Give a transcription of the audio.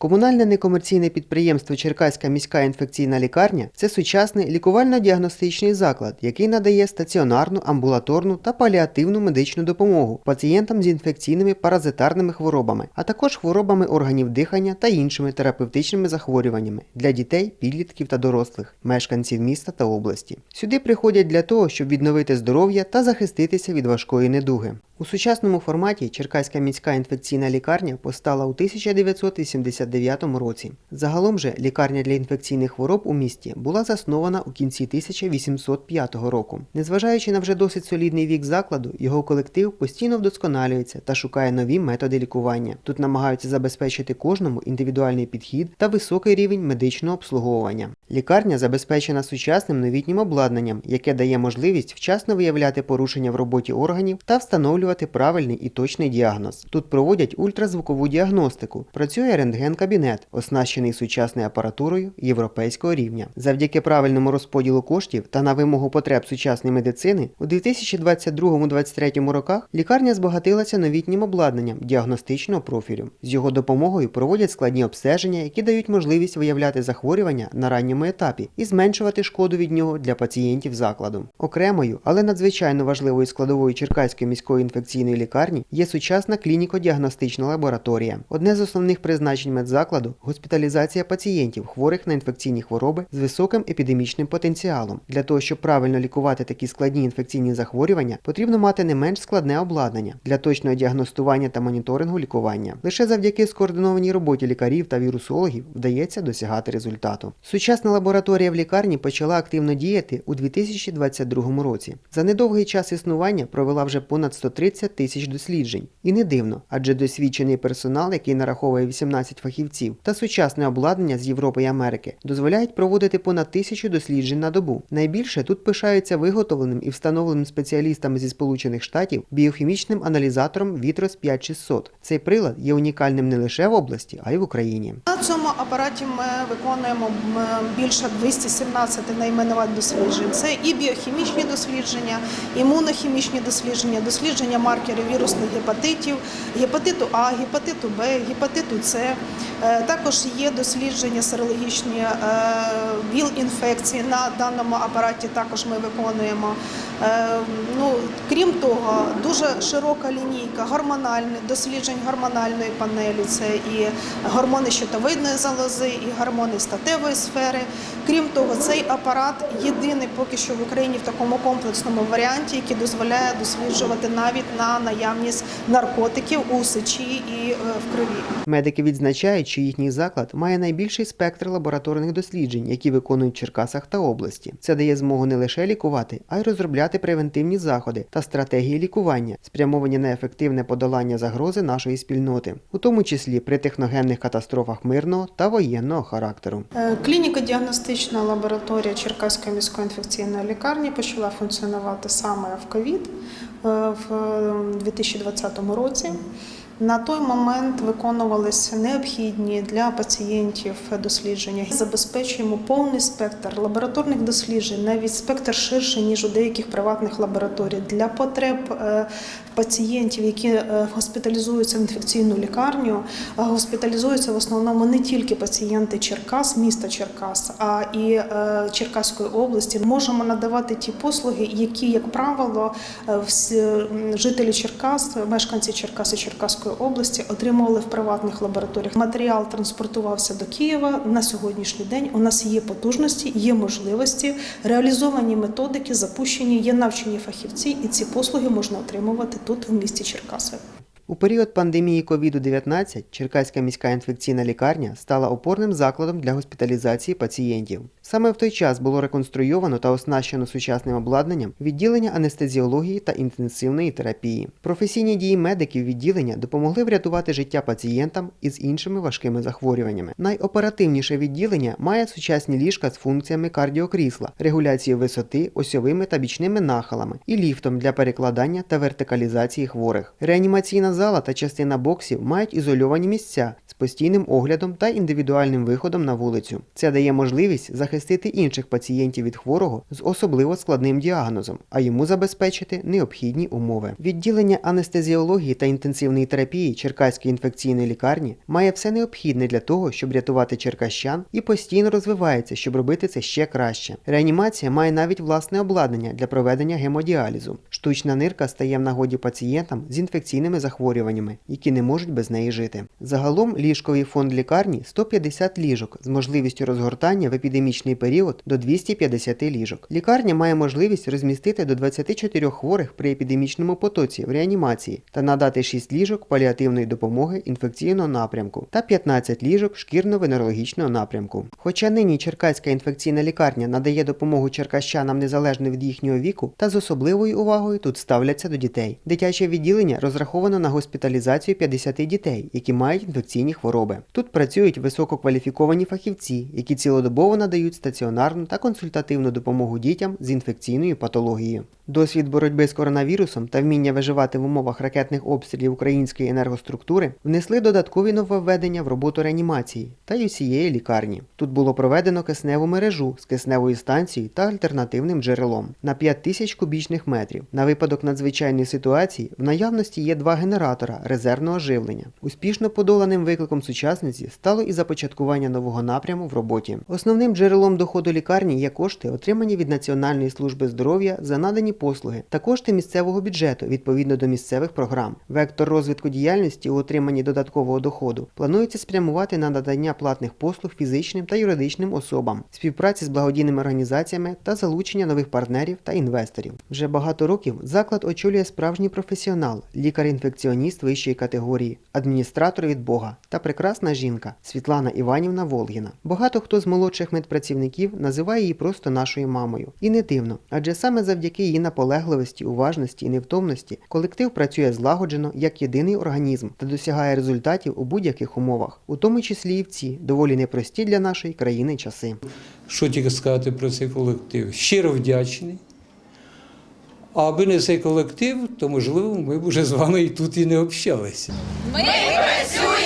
Комунальне некомерційне підприємство Черкаська міська інфекційна лікарня це сучасний лікувально-діагностичний заклад, який надає стаціонарну, амбулаторну та паліативну медичну допомогу пацієнтам з інфекційними паразитарними хворобами, а також хворобами органів дихання та іншими терапевтичними захворюваннями для дітей, підлітків та дорослих, мешканців міста та області. Сюди приходять для того, щоб відновити здоров'я та захиститися від важкої недуги. У сучасному форматі Черкаська міська інфекційна лікарня постала у 1989 році. Загалом же лікарня для інфекційних хвороб у місті була заснована у кінці 1805 року. Незважаючи на вже досить солідний вік закладу, його колектив постійно вдосконалюється та шукає нові методи лікування. Тут намагаються забезпечити кожному індивідуальний підхід та високий рівень медичного обслуговування. Лікарня забезпечена сучасним новітнім обладнанням, яке дає можливість вчасно виявляти порушення в роботі органів та встановлювати правильний і точний діагноз. Тут проводять ультразвукову діагностику, працює рентген-кабінет, оснащений сучасною апаратурою європейського рівня. Завдяки правильному розподілу коштів та на вимогу потреб сучасної медицини у 2022-2023 роках лікарня збагатилася новітнім обладнанням діагностичного профілю. З його допомогою проводять складні обстеження, які дають можливість виявляти захворювання на ранньому етапі і зменшувати шкоду від нього для пацієнтів закладу. Окремою, але надзвичайно важливою складовою Черкаської міської інфекційної лікарні є сучасна клініко-діагностична лабораторія. Одне з основних призначень медзакладу госпіталізація пацієнтів, хворих на інфекційні хвороби з високим епідемічним потенціалом. Для того, щоб правильно лікувати такі складні інфекційні захворювання, потрібно мати не менш складне обладнання для точного діагностування та моніторингу лікування. Лише завдяки скоординованій роботі лікарів та вірусологів вдається досягати результату. Сучасна лабораторія в лікарні почала активно діяти у 2022 році. За недовгий час існування провела вже понад 130 тисяч досліджень. І не дивно, адже досвідчений персонал, який нараховує 18 фахівців, та сучасне обладнання з Європи і Америки дозволяють проводити понад тисячу досліджень на добу. Найбільше тут пишаються виготовленим і встановленим спеціалістами зі Сполучених Штатів біохімічним аналізатором Vitros 5600. Цей прилад є унікальним не лише в області, а й в Україні. На цьому апараті ми виконуємо більше 217 найменувань досліджень. Це і біохімічні дослідження, імунохімічні дослідження, дослідження маркерів вірусних гепатитів, гепатиту А, гепатиту Б, гепатиту С. Е, Також є дослідження серологічні е, ВІЛ-інфекції. На даному апараті також ми виконуємо. Е, Ну, крім того, дуже широка лінійка гормональних досліджень гормональної панелі. Це і гормони щитовидної залози, і гормони статевої сфери. Крім того, цей апарат єдиний поки що в Україні в такому комплексному варіанті, який дозволяє досліджувати навіть на наявність наркотиків у сечі і в крові. Медики відзначають, що їхній заклад має найбільший спектр лабораторних досліджень, які виконують в Черкасах та області. Це дає змогу не лише лікувати, а й розробляти превентивні заходи та стратегії лікування, спрямовані на ефективне подолання загрози нашої спільноти, у тому числі при техногенних катастрофах мирного та воєнного характеру. Е, Клініко-діагностична лабораторія Черкаської міської інфекційної лікарні почала функціонувати саме в ковід е, в е, 2020 році. На той момент виконувалися необхідні для пацієнтів дослідження. Забезпечуємо повний спектр лабораторних досліджень, навіть спектр ширший, ніж у деяких приватних лабораторій для потреб е, пацієнтів, які е, госпіталізуються в інфекційну лікарню. е, Госпіталізуються в основному не тільки пацієнти Черкас, міста Черкас, а і Черкаської області. Можемо надавати ті послуги, які, як правило, жителі Черкас, мешканці Черкас і Черкаської області отримували в приватних лабораторіях. Матеріал транспортувався до Києва. На сьогоднішній день у нас є потужності, є можливості, реалізовані методики, запущені, є навчені фахівці, і ці послуги можна отримувати тут, в місті Черкаси. У період пандемії COVID-19 Черкаська міська інфекційна лікарня стала опорним закладом для госпіталізації пацієнтів. Саме в той час було реконструйовано та оснащено сучасним обладнанням відділення анестезіології та інтенсивної терапії. Професійні дії медиків відділення допомогли врятувати життя пацієнтам із іншими важкими захворюваннями. Найоперативніше відділення має сучасні ліжка з функціями кардіокрісла, регуляції висоти, осьовими та бічними нахилами і ліфтом для перекладання та вертикалізації хворих. Реанімаційна зала та частина боксів мають ізольовані місця з постійним оглядом та індивідуальним виходом на вулицю. Це дає можливість захистити інших пацієнтів від хворого з особливо складним діагнозом, а йому забезпечити необхідні умови. Відділення анестезіології та інтенсивної терапії Черкаської інфекційної лікарні має все необхідне для того, щоб рятувати черкащан і постійно розвивається, щоб робити це ще краще. Реанімація має навіть власне обладнання для проведення гемодіалізу. Штучна нирка стає в нагоді пацієнтам з інфекційними захворюваннями, які не можуть без неї жити. Загалом ліжковий фонд лікарні 150 ліжок з можливістю розгортання в епідемічний період до 250 ліжок. Лікарня має можливість розмістити до 24 хворих при епідемічному потоці в реанімації та надати 6 ліжок паліативної допомоги інфекційного напрямку та 15 ліжок шкірно-венерологічного напрямку. Хоча нині Черкаська інфекційна лікарня надає допомогу черкащанам незалежно від їхнього віку, та з особливою увагою тут ставляться до дітей. Дитяче відділення розраховано на госпіталізацію 50 дітей, які мають інфекційні хвороби. Тут працюють висококваліфіковані фахівці, які цілодобово надають стаціонарну та консультативну допомогу дітям з інфекційною патологією. Досвід боротьби з коронавірусом та вміння виживати в умовах ракетних обстрілів української енергоструктури внесли додаткові нововведення в роботу реанімації та й усієї лікарні. Тут було проведено кисневу мережу з кисневою станцією та альтернативним джерелом на 5 тисяч кубічних метрів. На випадок надзвичайної ситуації в наявності є два генератора резервного живлення. Успішно подоланим викликом сучасниці стало і започаткування нового напряму в роботі. Основним джерелом доходу лікарні є кошти, отримані від Національної служби здоров'я за надані послуги та кошти місцевого бюджету відповідно до місцевих програм. Вектор розвитку діяльності у отриманні додаткового доходу планується спрямувати на надання платних послуг фізичним та юридичним особам, співпраці з благодійними організаціями та залучення нових партнерів та інвесторів. Вже багато років заклад очолює справжній професіонал, лікар-інфекціоніст вищої категорії, адміністратор від Бога та прекрасна жінка Світлана Іванівна Волгіна. Багато хто з молодших медпрацівників називає її просто нашою мамою. І не дивно, адже саме завдяки її наполегливості, уважності і невтомності колектив працює злагоджено як єдиний організм та досягає результатів у будь-яких умовах, у тому числі і в ці доволі непрості для нашої країни часи. Що тільки сказати про цей колектив? Щиро вдячний. А аби не цей колектив, то можливо ми б уже з вами і тут і не общалися. Ми працюємо